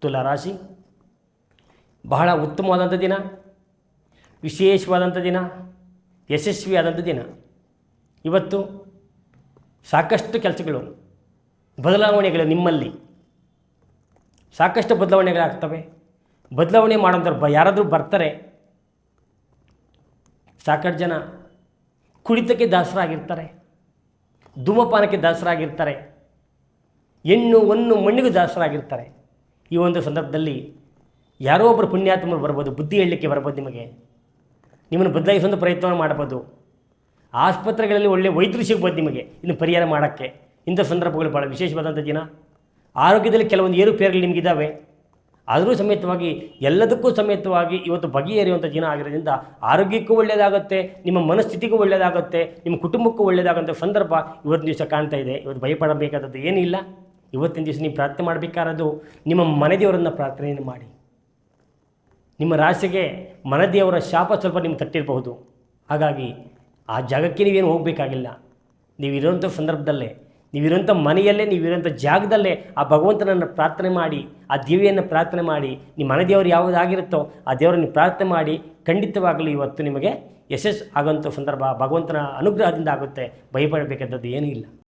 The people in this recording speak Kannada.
ತುಲಾರಾಶಿ ಬಹಳ ಉತ್ತಮವಾದಂಥ ದಿನ ವಿಶೇಷವಾದಂಥ ದಿನ ಯಶಸ್ವಿಯಾದಂಥ ದಿನ. ಇವತ್ತು ಸಾಕಷ್ಟು ಕೆಲಸಗಳು, ಬದಲಾವಣೆಗಳು ನಿಮ್ಮಲ್ಲಿ. ಸಾಕಷ್ಟು ಬದಲಾವಣೆಗಳಾಗ್ತವೆ. ಬದಲಾವಣೆ ಮಾಡೋಂಥವ್ರು ಬ ಯಾರಾದರೂ ಬರ್ತಾರೆ. ಸಾಕಷ್ಟು ಜನ ಕುಡಿತಕ್ಕೆ ದಾಸರಾಗಿರ್ತಾರೆ. ಧೂಮಪಾನಕ್ಕೆ ದಾಸರಾಗಿರ್ತಾರೆ. ಹೆಣ್ಣು, ಒಂದು ಮಣ್ಣಿಗೂ ದಾಸರಾಗಿರ್ತಾರೆ. ಈ ಒಂದು ಸಂದರ್ಭದಲ್ಲಿ ಯಾರೋ ಒಬ್ಬರು ಪುಣ್ಯಾತ್ಮರು ಬರ್ಬೋದು, ಬುದ್ಧಿ ಹೇಳಲಿಕ್ಕೆ ಬರ್ಬೋದು ನಿಮಗೆ. ನಿಮ್ಮನ್ನು ಬದಲಾಯಿಸುವಂಥ ಪ್ರಯತ್ನವನ್ನು ಮಾಡ್ಬೋದು. ಆಸ್ಪತ್ರೆಗಳಲ್ಲಿ ಒಳ್ಳೆಯ ವೈದ್ಯರು ಸಿಗ್ಬೋದು ನಿಮಗೆ ಇನ್ನು ಪರಿಹಾರ ಮಾಡೋಕ್ಕೆ. ಇಂಥ ಸಂದರ್ಭಗಳು ಭಾಳ ವಿಶೇಷವಾದಂಥ ದಿನ. ಆರೋಗ್ಯದಲ್ಲಿ ಕೆಲವೊಂದು ಏರುಪೇರುಗಳು ನಿಮಗಿದ್ದಾವೆ ಆದರೂ ಸಮೇತವಾಗಿ ಎಲ್ಲದಕ್ಕೂ ಸಮೇತವಾಗಿ ಇವತ್ತು ಬಗೆಹರಿಯುವಂಥ ದಿನ ಆಗಿರೋದ್ರಿಂದ ಆರೋಗ್ಯಕ್ಕೂ ಒಳ್ಳೆಯದಾಗುತ್ತೆ, ನಿಮ್ಮ ಮನಸ್ಥಿತಿಗೂ ಒಳ್ಳೆಯದಾಗುತ್ತೆ, ನಿಮ್ಮ ಕುಟುಂಬಕ್ಕೂ ಒಳ್ಳೆಯದಾಗಂಥ ಸಂದರ್ಭ ಇವತ್ತು ದಿವಸ ಕಾಣ್ತಾ ಇದೆ. ಇವತ್ತು ಭಯಪಡಬೇಕಾದದ್ದು ಏನಿಲ್ಲ ಇವತ್ತಿನ ದಿವಸ ನೀವು ಪ್ರಾರ್ಥನೆ ಮಾಡಬೇಕಾರದು ನಿಮ್ಮ ಮನೆದೇವರನ್ನು ಪ್ರಾರ್ಥನೆಯನ್ನು ಮಾಡಿ. ನಿಮ್ಮ ರಾಶಿಗೆ ಮನದೇವರ ಶಾಪ ಸ್ವಲ್ಪ ನಿಮ್ಗೆ ತಟ್ಟಿರಬಹುದು. ಹಾಗಾಗಿ ಆ ಜಾಗಕ್ಕೆ ನೀವೇನು ಹೋಗಬೇಕಾಗಿಲ್ಲ. ನೀವಿರೋಂಥ ಸಂದರ್ಭದಲ್ಲೇ ನೀವಿರೋಂಥ ಮನೆಯಲ್ಲೇ ನೀವಿರೋಂಥ ಜಾಗದಲ್ಲೇ ಆ ಭಗವಂತನನ್ನು ಪ್ರಾರ್ಥನೆ ಮಾಡಿ, ಆ ದೇವಿಯನ್ನು ಪ್ರಾರ್ಥನೆ ಮಾಡಿ, ನಿಮ್ಮ ಮನೆದೇವರು ಯಾವುದಾಗಿರುತ್ತೋ ಆ ದೇವರನ್ನು ಪ್ರಾರ್ಥನೆ ಮಾಡಿ ಖಂಡಿತವಾಗಲೂ ಇವತ್ತು ನಿಮಗೆ ಯಶಸ್ಸು ಆಗೋಂಥ ಸಂದರ್ಭ ಭಗವಂತನ ಅನುಗ್ರಹದಿಂದ ಆಗುತ್ತೆ. ಭಯಪಡಬೇಕಾದದ್ದು ಏನೂ ಇಲ್ಲ.